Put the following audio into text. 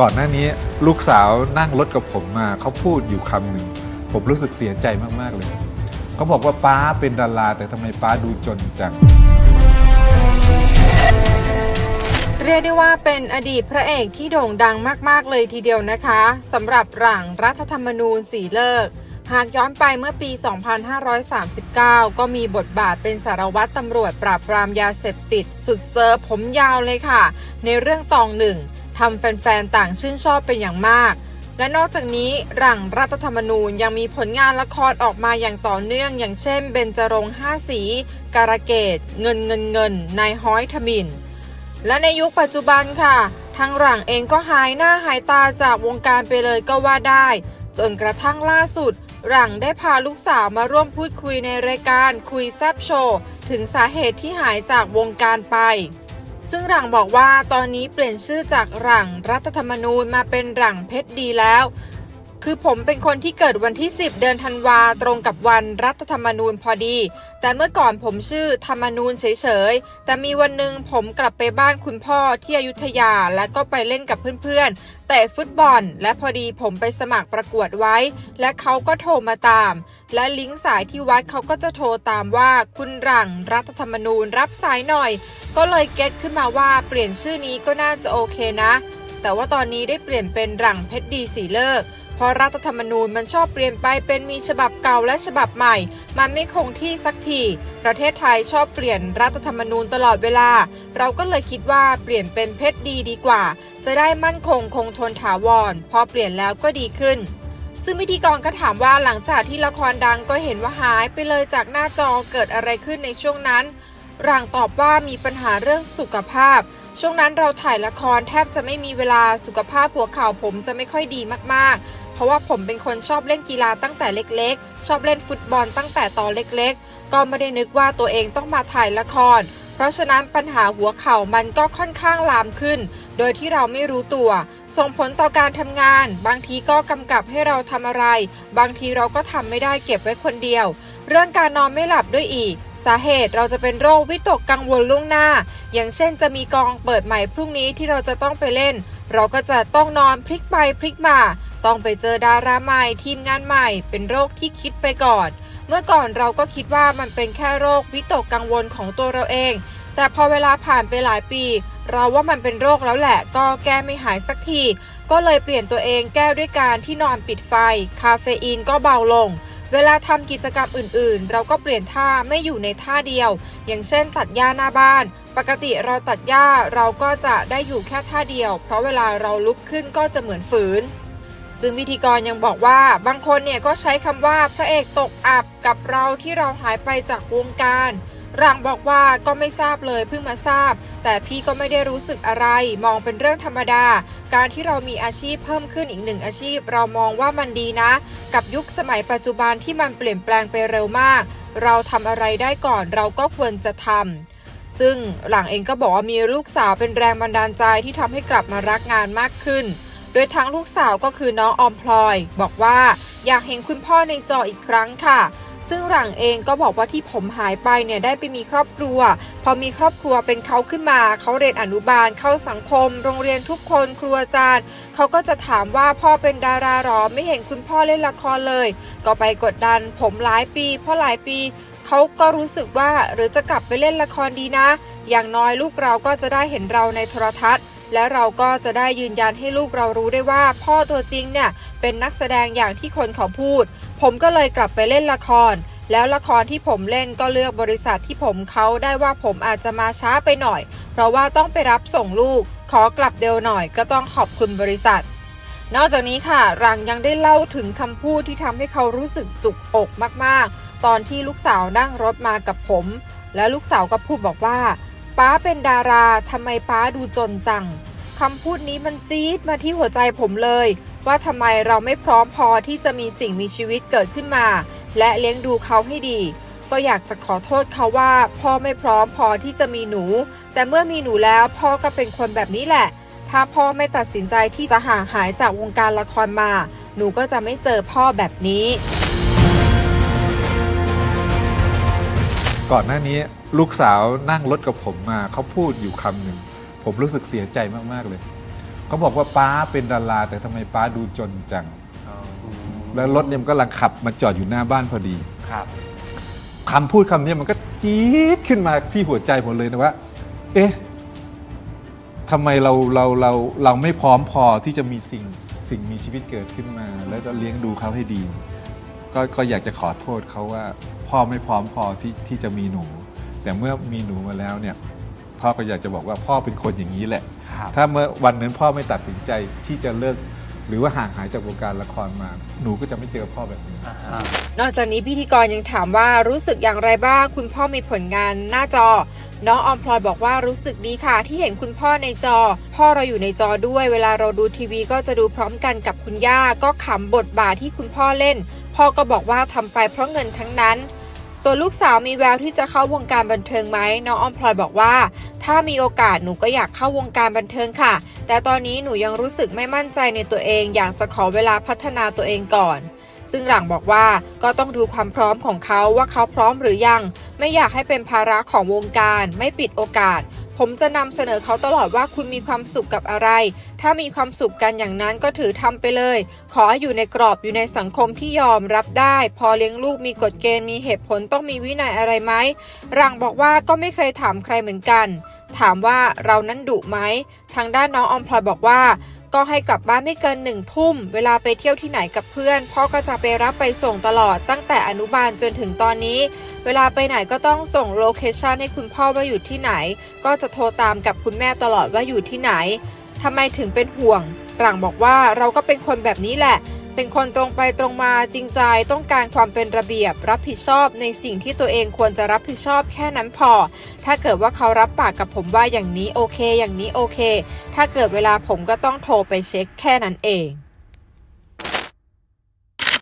ก่อนหน้านี้ลูกสาวนั่งรถกับผมมาเขาพูดอยู่คำหนึ่งผมรู้สึกเสียใจมาก ๆ เลยเขาบอกว่าป้าเป็นดารา แต่ทำไมป้าดูจนจัง เรียกได้ว่าเป็นอดีตพระเอกที่โด่งดังมาก ๆ เลยทีเดียวนะคะสำหรับหลังรัฐธรรมนูญสีเลิก หากย้อนไปเมื่อปี 2539 ก็มีบทบาทเป็นสารวัตรตำรวจปราบปรามยาเสพติด สุดเซอร์ผมยาวเลยค่ะ ในเรื่องตองหนึ่ง ทำแฟนๆ ต่างชื่นชอบเป็นอย่างมาก และนอกจากนี้หลังรัฐธรรมนูญยังมีผลงานละครออกมาอย่างต่อเนื่อง อย่างเช่น เบญจรงค์ห้าสี การะเกดเงินเงินเงินนายฮ้อยทมินและในยุคปัจจุบันค่ะ ทางหลังเองก็หายหน้าหายตาจากวงการไปเลยก็ว่าได้ จนกระทั่งล่าสุด หลังได้พาลูกสาวมาร่วมพูดคุยในรายการคุยแซบโชว์ ถึงสาเหตุที่หายจากวงการไป ซึ่งหลังบอกว่าตอนนี้เปลี่ยนชื่อจากหลังรัฐธรรมนูญมาเป็นหลังเพชรดีแล้ว คือผมเป็นคนที่เกิดวันที่ 10 เดือนธันวาตรงกับวันรัฐธรรมนูญพอดี แต่เมื่อก่อนผมชื่อธรรมนูญเฉยๆ แต่มีวันหนึ่งผมกลับไปบ้านคุณพ่อที่อยุธยาและก็ไปเล่นกับเพื่อนๆ แต่ฟุตบอล และพอดีผมไปสมัครประกวดไว้ และเขาก็โทรมาตาม และลิงก์สายที่วัดเขาก็จะโทรตามว่าคุณหลังรัฐธรรมนูญรับสายหน่อย ก็เลยเก็ตขึ้นมาว่าเปลี่ยนชื่อนี้ก็น่าจะโอเคนะ แต่ว่าตอนนี้ได้เปลี่ยนเป็นหลังเพชรดีสีเลิก เพราะรัฐธรรมนูญมันชอบเปลี่ยนไปเป็นมีฉบับเก่าและฉบับใหม่ มันไม่คงที่สักที ประเทศไทยชอบเปลี่ยนรัฐธรรมนูญตลอดเวลา เราก็เลยคิดว่าเปลี่ยนเป็นเพชรดีดีกว่า จะได้มั่นคงคงทนถาวร พอเปลี่ยนแล้วก็ดีขึ้นซึ่งพิธีกรก็ถามว่าหลังจากที่ละครดังก็เห็นว่าหายไปเลยจากหน้าจอเกิดอะไรขึ้นในช่วงนั้นหลังตอบว่ามีปัญหาเรื่องสุขภาพ ช่วงนั้นเราถ่ายละครแทบจะไม่มีเวลาสุขภาพหัวเข่าผมจะไม่ค่อยดีมากๆ เพราะว่าผมเป็นคนชอบเล่นกีฬาตั้งแต่เล็กๆ ชอบเล่นฟุตบอลตั้งแต่ตอนเล็กๆ ก็ไม่ได้นึกว่าตัวเองต้องมาถ่ายละคร เพราะฉะนั้นปัญหาหัวเข่ามันก็ค่อนข้างลามขึ้น โดยที่เราไม่รู้ตัว ส่งผลต่อการทำงาน บางทีก็กำกับให้เราทำอะไร บางทีเราก็ทำไม่ได้เก็บไว้คนเดียวเรื่องการนอนไม่หลับด้วยอีก สาเหตุเราจะเป็นโรควิตกกังวลล่วงหน้า อย่างเช่นจะมีกองเปิดใหม่พรุ่งนี้ที่เราจะต้องไปเล่น เราก็จะต้องนอนพลิกไปพลิกมา ต้องไปเจอดาราใหม่ทีมงานใหม่ เป็นโรคที่คิดไปก่อน เมื่อก่อนเราก็คิดว่ามันเป็นแค่โรควิตกกังวลของตัวเราเอง แต่พอเวลาผ่านไปหลายปี เราว่ามันเป็นโรคแล้วแหละ ก็แก้ไม่หายสักที ก็เลยเปลี่ยนตัวเองแก้ด้วยการที่นอนปิดไฟ คาเฟอีนก็เบาลงเวลาทำกิจกรรมอื่นๆ เราก็เปลี่ยนท่าไม่อยู่ในท่าเดียว อย่างเช่น ตัดหญ้าหน้าบ้าน ปกติเราตัดหญ้าเราก็จะได้อยู่แค่ท่าเดียว เพราะเวลาเราลุกขึ้นก็จะเหมือนฝืน ซึ่งพิธีกรยังบอกว่าบางคนเนี่ยก็ใช้คำว่าพระเอกตกอับกับเราที่เราหายไปจากวงการหลังบอกว่าก็ไม่ทราบเลยเพิ่งมาทราบ แต่พี่ก็ไม่ได้รู้สึกอะไร มองเป็นเรื่องธรรมดา การที่เรามีอาชีพเพิ่มขึ้นอีกหนึ่งอาชีพ เรามองว่ามันดีนะ กับยุคสมัยปัจจุบันที่มันเปลี่ยนแปลงไปเร็วมาก เราทำอะไรได้ก่อนเราก็ควรจะทำซึ่งหลังเองก็บอกว่ามีลูกสาวเป็นแรงบันดาลใจที่ทำให้กลับมารักงานมากขึ้น โดยทั้งลูกสาวก็คือน้องออมพลอย บอกว่าอยากเห็นคุณพ่อในจออีกครั้งค่ะ ซึ่งหลังเองก็บอกว่าที่ผมหายไปเนี่ยได้ไปมีครอบครัว พอมีครอบครัวเป็นเขาขึ้นมาเขาเรียนอนุบาลเข้าสังคม โรงเรียนทุกคนครูอาจารย์เขาก็จะถามว่าพ่อเป็นดาราหรอไม่เห็นคุณพ่อเล่นละครเลย ก็ไปกดดัน ผมหลายปีเพราะหลายปีเขาก็รู้สึกว่าหรือจะกลับไปเล่นละครดีนะ อย่างน้อยลูกเราก็จะได้เห็นเราในโทรทัศน์ และเราก็จะได้ยืนยันให้ลูกเรารู้ได้ว่าพ่อตัวจริงเนี่ยเป็นนักแสดงอย่างที่คนเขาพูด ผมก็เลยกลับไปเล่นละคร แล้วละครที่ผมเล่นก็เลือกบริษัทที่ผมเขาได้ว่าผมอาจจะมาช้าไปหน่อย เพราะว่าต้องไปรับส่งลูก ขอกลับเร็วหน่อยก็ต้องขอบคุณบริษัทนอกจากนี้ค่ะ รังยังได้เล่าถึงคำพูดที่ทำให้เขารู้สึกจุกอกมากๆ ตอนที่ลูกสาวนั่งรถมากับผม และลูกสาวก็พูดบอกว่า ป้าเป็นดาราทำไมป้าดูจนจังคำพูดนี้มันจี๊ดมาที่หัวใจผมเลย ว่าทำไมเราไม่พร้อมพอที่จะมีสิ่งมีชีวิตเกิดขึ้นมา และเลี้ยงดูเขาให้ดี ก็อยากจะขอโทษเขาว่า พ่อไม่พร้อมพอที่จะมีหนู แต่เมื่อมีหนูแล้วพ่อก็เป็นคนแบบนี้แหละ ถ้าพ่อไม่ตัดสินใจที่จะห่างหายจากวงการละครมา หนูก็จะไม่เจอพ่อแบบนี้ ก่อนหน้านี้ลูกสาวนั่งรถกับผมมาเขาพูดอยู่คำหนึ่งผมรู้สึกเสียใจมากๆเลยเขาบอกว่าป้าเป็นดาราแต่ทำไมป้าดูจนจัง แล้วรถเนี่ยมันกำลังขับมาจอดอยู่หน้าบ้านพอดีครับคำพูดคำนี้มันก็จี๊ดขึ้นมาที่หัวใจผมเลยนะว่า เอ๊ะทำไมเราเราเราเราไม่พร้อมพอที่จะมีสิ่งสิ่งมีชีวิตเกิดขึ้นมา แล้วก็เลี้ยงดูเขาให้ดี ก็ก็อยากจะขอโทษเขาว่า พ่อไม่พร้อมพอที่ที่จะมีหนู แต่เมื่อมีหนูมาแล้วเนี่ยพ่อก็อยากจะบอกว่าพ่อเป็นคนอย่างนี้แหละครับถ้าเมื่อวันนั้นพ่อไม่ตัดสินใจที่จะเลิกหรือว่าห่างหายจากวงการละครมา หนูก็จะไม่เจอพ่อแบบนี้อ่าฮะนอกจากนี้พิธีกรยังถามว่ารู้สึกอย่างไรบ้าง คุณพ่อมีผลงานหน้าจอ น้องออมพลอยบอกว่ารู้สึกดีค่ะ ที่เห็นคุณพ่อในจอ พ่อเราอยู่ในจอด้วย เวลาเราดูทีวีก็จะดูพร้อมกันกับคุณย่า ก็ขำบทบาทที่คุณพ่อเล่น พ่อก็บอกว่าทำไปเพราะเงินทั้งนั้น ส่วนลูกสาวมีแววที่จะเข้าวงการบันเทิงไหมน้องออมพลอยบอกว่า ถ้ามีโอกาสหนูก็อยากเข้าวงการบันเทิงค่ะ แต่ตอนนี้หนูยังรู้สึกไม่มั่นใจในตัวเอง อยากจะขอเวลาพัฒนาตัวเองก่อน ซึ่งหลังบอกว่าก็ต้องดูความพร้อมของเขาว่าเขาพร้อมหรือยัง ไม่อยากให้เป็นภาระของวงการ ไม่ปิดโอกาส ผมจะนำเสนอเขาตลอดว่าคุณมีความสุขกับอะไร ถ้ามีความสุขกันอย่างนั้นก็ถือทำไปเลย ขอให้อยู่ในกรอบอยู่ในสังคมที่ยอมรับได้ พอเลี้ยงลูกมีกฎเกณฑ์มีเหตุผลต้องมีวินัยอะไรไหมหลังบอกว่าก็ไม่เคยถามใครเหมือนกัน ถามว่าเรานั้นดุไหมทางด้านน้องออมพลอยบอกว่าก็ให้กลับบ้านไม่เกินหนึ่งทุ่ม เวลาไปเที่ยวที่ไหนกับเพื่อน พ่อก็จะไปรับไปส่งตลอดตั้งแต่อนุบาลจนถึงตอนนี้ เวลาไปไหนก็ต้องส่งโลเคชันให้คุณพ่อว่าอยู่ที่ไหน ก็จะโทรตามกับคุณแม่ตลอดว่าอยู่ที่ไหนทำไมถึงเป็นห่วง หลังบอกว่าเราก็เป็นคนแบบนี้แหละ เป็นคนตรงไปตรงมาจริงใจต้องการความเป็นระเบียบ รับผิดชอบในสิ่งที่ตัวเองควรจะรับผิดชอบแค่นั้นพอ ถ้าเกิดว่าเขารับปากกับผมว่าอย่างนี้โอเค อย่างนี้โอเค ถ้าเกิดเวลาผมก็ต้องโทรไปเช็คแค่นั้นเอง